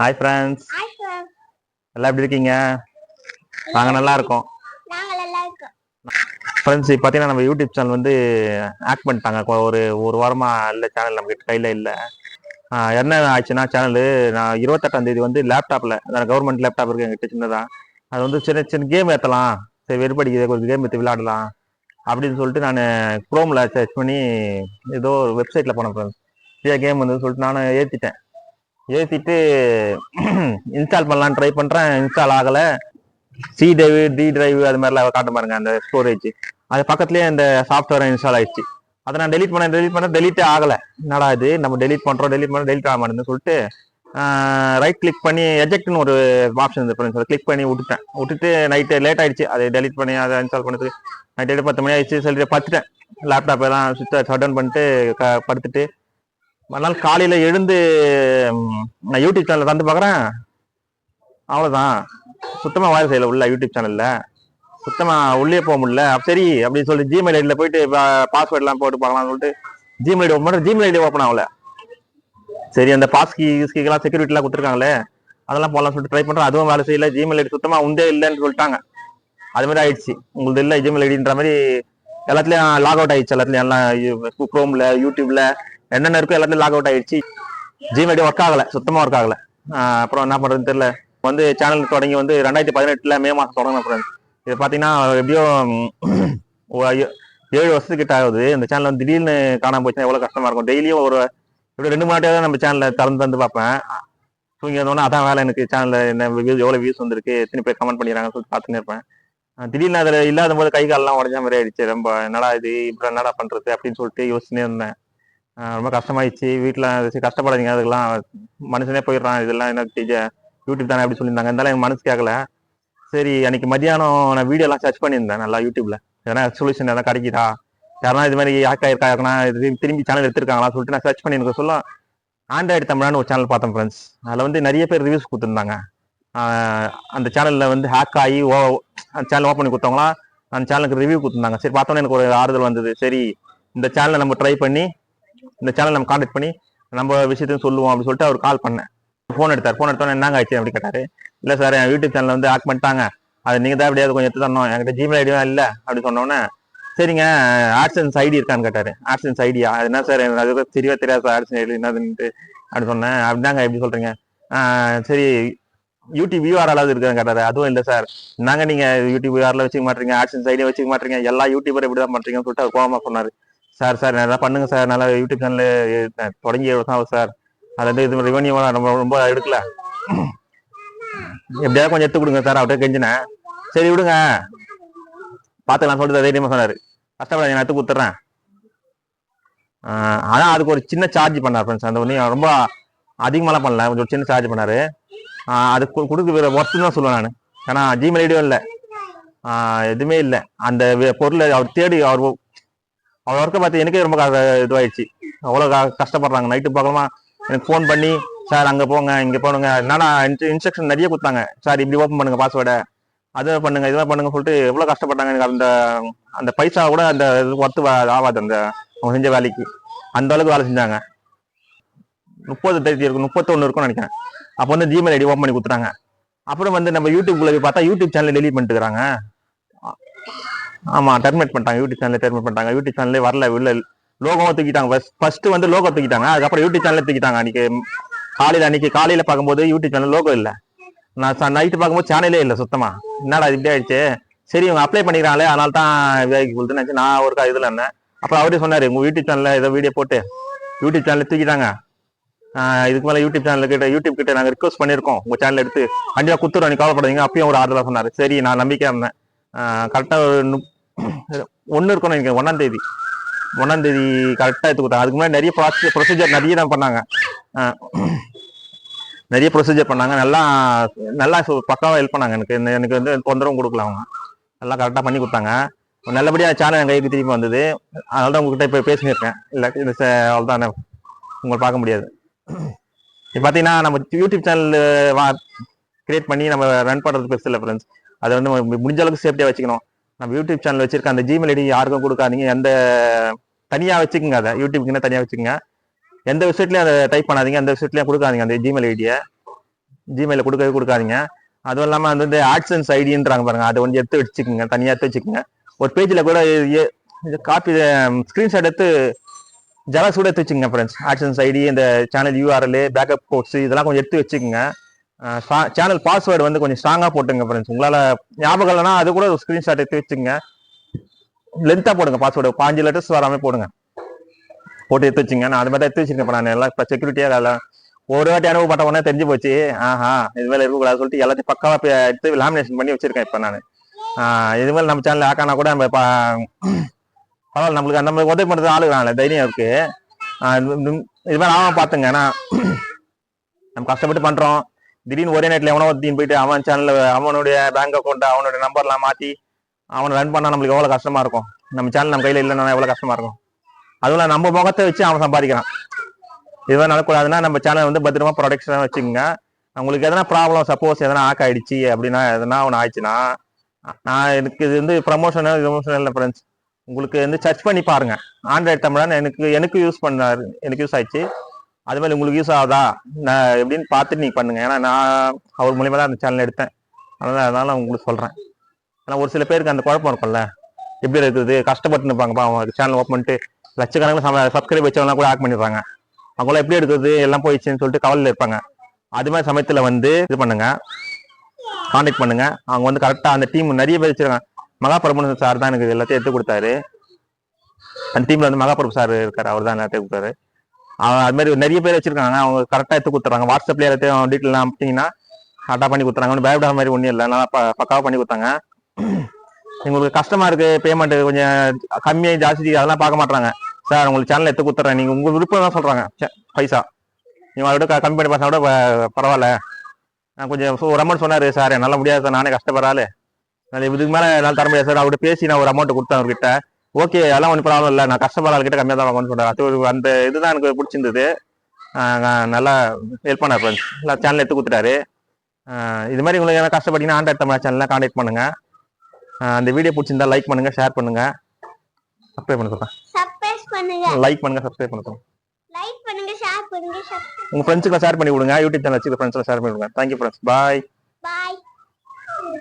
Hi friends எல்லாம் எப்படி இருக்கீங்க? நாங்கள் நல்லா இருக்கோம். ஃப்ரெண்ட்ஸ் பார்த்தீங்கன்னா நம்ம யூடியூப் சேனல் வந்து ஆக்ட் பண்ணிட்டாங்க. ஒரு ஒரு வாரமாக இல்லை சேனல் நம்ம கையில் இல்லை. என்ன ஆச்சுன்னா சேனலு நான் இருபத்தெட்டாம் தேதி வந்து லேப்டாப்பில் கவர்மெண்ட் லேப்டாப் இருக்கு எங்கிட்ட சின்னதாக அது வந்து சின்ன சின்ன கேம் ஏற்றலாம் சரி வெறுப்படிக்குது ஒரு கேம் ஏற்றி விளையாடலாம். அப்படின்னு சொல்லிட்டு நான் குரோமில் சர்ச் பண்ணி ஏதோ ஒரு வெப்சைட்டில் போனேன் ஃப்ரெண்ட்ஸ் ஃப்ரீயாக கேம் வந்து சொல்லிட்டு நான் ஏற்றிட்டேன் ஏற்றிட்டு இன்ஸ்டால் பண்ணலான்னு ட்ரை பண்ணுறேன் இன்ஸ்டால் ஆகலை. சி டிரைவ் டி டிரைவ் அது மாதிரிலாம் காட்ட பாருங்க அந்த ஸ்டோரேஜ் அது பக்கத்துலேயே அந்த சாஃப்ட்வேர் இன்ஸ்டால் ஆயிடுச்சு. அதை நான் டெலிட் பண்ண டெலிட் பண்ண டெலிட்டே ஆகலை. என்னடா இது? நம்ம டெலிட் பண்ணுறோம் டெலிட் பண்ண டெலிட் ஆக மாட்டேங்குதுன்னு சொல்லிட்டு ரைட் கிளிக் பண்ணி எஜெக்ட்னு ஒரு ஆப்ஷன் இருந்து ஃப்ரெண்ட்ஸ் கிளிக் பண்ணி விட்டுட்டேன். விட்டுட்டு நைட்டு லேட் ஆயிடுச்சு. அதை டெலிட் பண்ணி அதை இன்ஸ்டால் பண்ணதுக்கு. நைட்டு பத்து மணி ஆயிடுச்சு. சொல்லிட்டு பார்த்துட்டேன் லேப்டாப் எல்லாம் சுவிட்ச் ஷட் டவுன் பண்ணிட்டு க படுத்துட்டு மறுநாள் காலையில எழுந்து நான் யூடியூப் சேனல்ல தந்து பாக்குறேன். அவ்வளவுதான். சுத்தமா வேலை செய்யல உள்ள யூடியூப் சேனல்ல சுத்தமா உள்ளே போக முடியல. அப்ப சரி அப்படின்னு சொல்லி ஜிமெயில் ஐடியில போயிட்டு பாஸ்வேர்ட் எல்லாம் போட்டு பார்க்கலாம்னு சொல்லிட்டு ஜிமெயில் ஐடி ஓப்பன் பண்ணுற ஜிமெயில் ஐடி ஓப்பன் ஆகல. சரி அந்த பாஸ்கி செக்யூரிட்டி செக்யூரிட்டிலாம் கொடுத்துருக்காங்களே அதெல்லாம் போகலாம் சொல்லிட்டு ட்ரை பண்ணுறேன் அதுவும் வேலை செய்யல. ஜிமெயில் ஐடி சுத்தமா உண்டே இல்லைன்னு சொல்லிட்டாங்க. அது மாதிரி ஆயிடுச்சு. உங்களுக்கு இல்லை ஜிமெயில் ஐடின்ற மாதிரி எல்லாத்துலயும் லாக் அவுட் ஆயிடுச்சு. எல்லாத்துலயும் எல்லாம் குரோம்ல யூடியூப்ல என்னென்ன இருக்கோ எல்லாத்தையும் லாக் அவுட் ஆயிடுச்சு ஜிமெடி ஒர்க் ஆகல சுத்தமா ஒர்க் ஆகல. அப்புறம் என்ன பண்றதுன்னு தெரியல. வந்து சேனல் தொடங்கி வந்து ரெண்டாயிரத்தி பதினெட்டுல மே மாசம் தொடங்கின ஃப்ரெண்ட்ஸ் இது பாத்தீங்கன்னா எப்படியோ ஏழு வருஷத்துக்கிட்ட ஆகுது. இந்த சேனல் வந்து திடீர்னு காணாம போச்சுன்னா எவ்வளவு கஷ்டமா இருக்கும். டெய்லியும் ஒரு இப்படி ரெண்டு மணி தான் நம்ம சேனல்ல திறந்து தந்து பார்ப்பேன். தூங்கி வந்தோடனே அதான் வேலை எனக்கு சேனல்ல என்ன வியூஸ் எவ்வளவு வியூஸ் வந்திருக்கு எத்தனை பேர் கமெண்ட் பண்ணிடுறாங்கன்னு சொல்லி பார்த்துன்னு இருப்பேன். திடீர்னு அதுல இல்லாத போது கை கால்லாம் உடஞ்ச மாதிரி ஆயிடுச்சு. ரொம்ப என்னடா இது இப்படி என்னடா பண்றது அப்படின்னு சொல்லிட்டு யோசிச்சுனே இருந்தேன். ரொம்ப கஷ்டமாயிடுச்சு. வீட்டில் சரி கஷ்டப்படாதீங்க. அதுக்கெல்லாம் மனுஷனே போயிடுறான். இதெல்லாம் என்ன செய்ய? யூடியூப் தானே அப்படி சொல்லியிருந்தாங்க. இருந்தாலும் எனக்கு மனசு கேட்கல சரி அன்னைக்கு மதியானம் நான் வீடியோலாம் சர்ச் பண்ணியிருந்தேன் நல்லா யூடியூப்ல எதனா சொல்யூஷன் எதனா கிடைக்குதா? யாரா இது மாதிரி ஹேக் ஆயிருக்கா? யாருனா இது திரும்பி சேனல் எடுத்திருக்காங்களா சொல்லிட்டு நான் சர்ச் பண்ணி எனக்கு சொல்ல ஆண்ட்ராய்டு தமிழான்னு ஒரு சேனல் பார்த்தேன் ஃப்ரெண்ட்ஸ் அதில் வந்து நிறைய பேர் ரிவ்யூஸ் கொடுத்துருந்தாங்க. அந்த சேனலில் வந்து ஹேக் ஆகி ஓ அந்த சேனல் ஓப்பன் பண்ணி கொடுத்தவங்களாம் அந்த சேனலுக்கு ரிவ்யூ கொடுத்துருந்தாங்க. சரி பார்த்தோன்னே எனக்கு ஒரு ஆறுதல் வந்தது. சரி இந்த சேனலை நம்ம ட்ரை பண்ணி இந்த சேனல் நம்ம காண்டாக்ட் பண்ணி நம்ம விஷயத்தையும் சொல்லுவோம் அப்படின்னு சொல்லிட்டு அவர் கால் பண்ணேன். ஃபோன் எடுத்தார். ஃபோன் எடுத்தோன்னே என்னங்க ஆச்சு அப்படி கேட்டாரு. இல்லை சார் என் யூடியூப் சேனல் வந்து ஆக் பண்ணிட்டாங்க. அது நீங்கள் தான் எப்படியாவது கொஞ்சம் எடுத்து தரணும். என்கிட்ட ஜிமெயில் ஐடியும் இல்லை. அப்படி சொன்னோன்னே சரிங்க ஆட்சன்ஸ் ஐடி இருக்கான்னு கேட்டாரு. ஆட்சன்ஸ் ஐடியா அது என்ன சார் எனக்கு அது தெரியவே தெரியாது சார் ஆட்சன் ஐடி என்னதுன்ட்டு அப்படி சொன்னேன். அப்படிதாங்க எப்படி சொல்றீங்க? சரி யூடியூப் யூஆர்எல் இருக்கான்னு கேட்டாரு. அதுவும் இல்லை சார் நாங்க நீங்க யூடியூப் யூஆர்எல் வச்சுக்க மாட்டீங்க? ஆட்சன்ஸ் ஐடியா வச்சுக்க மாட்டீங்க? எல்லா யூடியூபரும் இப்படி தான் பண்ணுறீங்கன்னு சொல்லிட்டு அவர் கோபமாக சொன்னார். சார் சார் நல்லா பண்ணுங்க சார். நல்லா யூடியூப் சேனல் தொடங்கி வருஷம் ஆகும் சார்? அது வந்து இது ரெவன்யூ ரொம்ப ரொம்ப எடுக்கல. எப்படியாவது கொஞ்சம் எடுத்து கொடுங்க சார். அவர்கிட்ட கெஞ்சினேன். சரி விடுங்க. பார்த்துக்கலாம் சொல்லிட்டு தைரியமா சொன்னார். கஷ்டப்பட நான் எடுத்து கொடுத்துட்றேன். ஆனால் அதுக்கு ஒரு சின்ன சார்ஜ் பண்ணார் ஃப்ரெண்ட்ஸ் அந்த ஒன்று ரொம்ப அதிகமாகலாம் பண்ணல. கொஞ்சம் ஒரு சின்ன சார்ஜ் பண்ணார். அது கொடுக்க ஒர்த்து தான் சொல்லுவேன் நான். ஏன்னா ஜிமெயில் ஐடியும் இல்லை. எதுவுமே இல்லை. அந்த வே- பொருளை அவர் தேடி அவர் அவங்க ஒர்க்கை பார்த்து எனக்கே ரொம்ப இதுவாயிடுச்சு. அவ்வளோ கஷ்டப்படுறாங்க. நைட்டு பார்க்கலாமா எனக்கு ஃபோன் பண்ணி சார் அங்கே போங்க இங்கே போனுங்க. என்னன்னா இன்ஸ்ட்ரக்ஷன் நிறைய கொடுத்தாங்க. சார் இப்படி ஓப்பன் பண்ணுங்க பாஸ்வேர்டை அதை பண்ணுங்க இதுவாக பண்ணுங்க சொல்லிட்டு எவ்வளோ கஷ்டப்பட்டாங்க. எனக்கு அந்த அந்த பைசா கூட அந்த ஒர்த்து ஆகாது அந்த அவங்க செஞ்ச வேலைக்கு. அந்த அளவுக்கு வேலை செஞ்சாங்க. முப்பது தேதி இருக்கும் முப்பத்தொன்று இருக்கும்னு நினைக்கிறேன். அப்போ வந்து ஜிமெயில் ஐடி ஓப்பன் பண்ணி கொடுத்துட்டாங்க. அப்புறம் வந்து நம்ம யூடியூப்ல போய் பார்த்தா யூடியூப் சேனல் டெலிட் பண்ணிட்டுக்கிறாங்க ஆமா டெர்மினேட் பண்ணிட்டாங்க யூடியூப் சேனல் டெர்மினேட் பண்ணிட்டாங்க யூடியூப் சேனலே வரல உள்ள லோகோவும் தூக்கிட்டாங்க. ஃபர்ஸ்ட் வந்து லோகோ தூக்கிட்டாங்க அதுக்கப்புறம் யூடியூப் சேனல் தூக்கிட்டாங்க. அன்னைக்கு காலையில அன்னைக்கு காலையில பார்க்கும்போது யூடியூப் சேனல் லோகோ இல்ல. நான் நைட்டு பார்க்கும்போது சேனலே இல்லை சுத்தமா. என்னடா இப்படி ஆயிடுச்சு? சரி இவங்க அப்ளை பண்ணிக்கிறாங்களே அதனால தான் விவேக் கொடுத்து நான் ஒரு இதுல இருந்தேன். அப்புறம் அவரே சொன்னாரு உங்க யூடியூப் சேனல்ல ஏதோ வீடியோ போட்டு யூடியூப் சேனல் தூக்கிட்டாங்க. இதுக்கு மேல யூடியூப் சேனல் கிட்ட யூடியூப் கிட்ட நாங்க ரிக்வஸ்ட் பண்ணிருக்கோம் உங்க சேனல் எடுத்து கண்டிப்பா குத்துறோம் நீ கவலைப்படாதீங்க. அப்பயும் ஒரு ஆறுதலா சொன்னாரு. சரி நான் நம்பிக்கையா இருந்தேன். கரெக்டா ஒரு ஒன்னு இருக்கணும் எனக்கு ஒன்னாம் தேதி. ஒன்னாம் தேதி கரெக்டா எடுத்து கொடுத்தாங்க. அதுக்கு முன்னாடி நிறைய ப்ராசஸ் ப்ரொசீஜர் நிறைய தான் பண்ணாங்க. நிறைய ப்ரொசீஜர் பண்ணாங்க. நல்லா நல்லா பக்காவாக ஹெல்ப் பண்ணாங்க. எனக்கு எனக்கு வந்து தொந்தரவும் கொடுக்கல அவங்க. நல்லா கரெக்டாக பண்ணி கொடுத்தாங்க. நல்லபடியாக சேனல் என் கைக்கு திரும்பி வந்தது. அதனால தான் உங்ககிட்ட இப்போ பேசினிருக்கேன். இல்லை இந்த அவ்வளோதான் உங்களை பார்க்க முடியாது. இப்போ பார்த்தீங்கன்னா நம்ம யூடியூப் சேனல் வா கிரியேட் பண்ணி நம்ம ரன் பண்ணுறது பெருசு இல்லை ஃப்ரெண்ட்ஸ் அதை வந்து நம்ம முடிஞ்ச அளவுக்கு சேஃப்டியாக வச்சுக்கணும். நம்ம யூடியூப் சேனல் வச்சிருக்க அந்த ஜிமெயில் ஐடி யாருக்கும் கொடுக்காதீங்க. எந்த தனியாக வச்சுக்கோங்க அதை. யூடியூப்க்குன்னு தனியாக வச்சுக்கோங்க. எந்த வெப்சைட்லையும் அதை டைப் பண்ணாதீங்க. எந்த வெப்சைட்லையும் கொடுக்காதீங்க. அந்த ஜிமெயில் ஐடியை ஜிமெயிலில் கொடுக்கவே கொடுக்காதீங்க. அதுவும் இல்லாமல் வந்து ஆட்சன்ஸ் ஐடின்றாங்க பாருங்க. அதை கொஞ்சம் எடுத்து வச்சுக்கோங்க. தனியாக எடுத்து வச்சுக்கோங்க. ஒரு பேஜில் கூட காப்பி ஸ்க்ரீன்ஷாட் எடுத்து ஜெராக்ஸ் கூட எடுத்து வச்சுக்கோங்க ஃப்ரெண்ட்ஸ் ஆட்சன்ஸ் ஐடி இந்த சேனல் யூஆர்எல் பேக்கப் கோட்ஸ் இதெல்லாம் கொஞ்சம் எடுத்து வச்சுக்கோங்க. சேனல் பாஸ்வேர்டு வந்து கொஞ்சம் ஸ்ட்ராங்காக போட்டுங்க ஃப்ரெண்ட்ஸ் உங்களால் ஞாபகம் இல்லைன்னா அது கூட ஒரு ஸ்க்ரீன்ஷாட் எடுத்து வச்சுங்க லென்த்தாக போடுங்க பாஸ்வேர்டு பாஞ்சு லெட்டர்ஸ் வராமல் போடுங்க. போட்டு எடுத்து வச்சுங்க நான் அது மாதிரி தான் எடுத்து வச்சிருக்கேன் இப்போ நான். எல்லாம் இப்போ செக்யூரிட்டியாக எல்லாம் ஒரு வாட்டி அனுபவப்பட்ட உடனே தெரிஞ்சு போச்சு. ஆஹா இது மேலே இருக்கக்கூடாது சொல்லிட்டு எல்லாத்தையும் பக்காவாக எடுத்து லாமினேஷன் பண்ணி வச்சிருக்கேன் இப்போ நான். இது மாதிரி நம்ம சேனல் ஆக்கானா கூட நம்ம பரவாயில்ல நம்மளுக்கு அந்த மாதிரி உதவி பண்ணுறது ஆளுங்க தைரியம் இருக்குது இது- மாதிரி ஆகாம பார்த்துங்க. ஏன்னா நம்ம கஷ்டப்பட்டு பண்ணுறோம் திடீர்னு ஒரே நேரத்தில் எவனோ தீன் போயிட்டு அவன் சேனலில் அவனுடைய பேங்க் அக்கௌண்ட் அவனுடைய நம்பர்லாம் மாற்றி அவனை ரன் பண்ணால் நம்மளுக்கு எவ்வளோ கஷ்டமாக இருக்கும்? நம்ம சேனல் நம்ம கையில் இல்லைன்னா எவ்வளோ கஷ்டமாக இருக்கும்? அதுவும் நம்ம முகத்தை வச்சு அவன் சம்பாதிக்கிறான். இதுவாக நடக்கூடாதுன்னா நம்ம சேனல் வந்து பத்திரமா ப்ரொடெக்ஷனாக வச்சுக்கோங்க. உங்களுக்கு எதனா ப்ராப்ளம் சப்போஸ் எதனா ஆக் ஆயிடுச்சு அப்படின்னா எதனா ஒன்று ஆயிடுச்சுன்னா நான் எனக்கு இது வந்து ப்ரமோஷன் ப்ரமோஷன் இல்லை ஃப்ரெண்ட்ஸ் உங்களுக்கு வந்து சர்ச் பண்ணி பாருங்க. ஆண்ட்ராய்டு தமிழான்னு எனக்கு எனக்கு யூஸ் பண்ணார் எனக்கு யூஸ் ஆயிடுச்சு. அது மாதிரி உங்களுக்கு யூஸ் ஆகுதா? நான் எப்படின்னு பார்த்துட்டு நீங்கள் பண்ணுங்க. ஏன்னா நான் அவர் மூலியமா தான் அந்த சேனல் எடுத்தேன். அதனால அதனால உங்களுக்கு சொல்றேன். ஏன்னா ஒரு சில பேருக்கு அந்த குழப்பம் இருக்கும்ல. எப்படி இருக்குது? கஷ்டப்பட்டு இருப்பாங்கப்பா அவங்க சேனல் ஓப்பன் பண்ணிட்டு லட்சக்கணக்கில் சப்ஸ்கிரைப் வச்சவங்களாம் கூட ஆக் பண்ணிடுறாங்க அவங்களாம் எப்படி எடுக்கிறது எல்லாம் போயிடுச்சுன்னு சொல்லிட்டு கவலையில் இருப்பாங்க. அது மாதிரி சமயத்தில் வந்து இது பண்ணுங்க. காண்டாக்ட் பண்ணுங்க. அவங்க வந்து கரெக்டாக அந்த டீம் நிறைய பேர் வச்சிருக்காங்க. மகாபிரபு சார் தான் எனக்கு எல்லாத்தையும் எடுத்து கொடுத்தாரு. அந்த டீம்ல வந்து மகாபிரபு சார் இருக்காரு. அவர் தான் எல்லாத்தையும் கொடுத்தாரு. அது மாதிரி நிறைய பேர் வச்சிருக்காங்க. அவங்க கரெக்டாக எடுத்து கொடுத்துறாங்க வாட்ஸ்அப்ல எல்லாத்தையும் டீட்டெயில் அனுப்பிட்டீங்கன்னா கரெக்டாக பண்ணி கொடுத்துறாங்க. ஒன்றும் பயப்படாத மாதிரி ஒன்றும் இல்லை. நல்லா பக்காவாக பண்ணி கொடுத்தாங்க. உங்களுக்கு கஷ்டமா இருக்கு. பேமெண்ட் கொஞ்சம் கம்மியாக ஜாஸ்தி அதெல்லாம் பார்க்க மாட்டாங்க சார் உங்களுக்கு சேனல் எடுத்து கொடுத்துறேன் நீங்க உங்க விருப்பம் தான் சொல்றாங்க. சே, பைசா. நீங்கள் அதை விட கம்மி பண்ணி பார்த்தா கூட பரவாயில்ல. நான் கொஞ்சம் ஒரு அமௌண்ட் சொன்னாரு சார். என்னால் முடியாது சார். நானே கஷ்டப்படாது நான் இதுக்கு மேலே என்னால் தர முடியாது சார். அவர்கிட்ட பேசி நான் ஒரு அமௌண்ட் கொடுத்தேன் அவர்கிட்ட. ஓகே அதெல்லாம் ஒன்றும் ப்ராப்ளம் இல்லை. நான் கஷ்டப்படுற ஆள்கிட்ட கம்மியாக தான் வாங்கன்னு சொல்றாரு அது அந்த இதுதான் எனக்கு பிடிச்சிருந்தது. நல்லா ஹெல்ப் பண்ணார் ஃப்ரெண்ட்ஸ் இல்லை சேனல் எடுத்து கொடுத்துட்டாரு. இது மாதிரி உங்களுக்கு எதனா கஷ்டப்பட்டீங்கன்னா ஆண்ட்ராய்ட் தமிழ் சேனலில் காண்டாக்ட் பண்ணுங்க. ஆஹ் அந்த வீடியோ பிடிச்சிருந்தா லைக் பண்ணுங்க ஷேர் பண்ணுங்க. சப்ஸ்கிரைப் பண்ண பண்ணுங்க. லைக் பண்ணுங்க சப்ஸ்கிரைப் பண்ண சொல்றேன் லைக் பண்ணுங்க ஷேர் பண்ணி விடுங்க யூடியூப் சேனல் வச்சுக்க ஃப்ரெண்ட்ஸ்லாம் ஷேர் பண்ணி விடுங்க தேங்க்யூ ஃப்ரெண்ட்ஸ் பாய்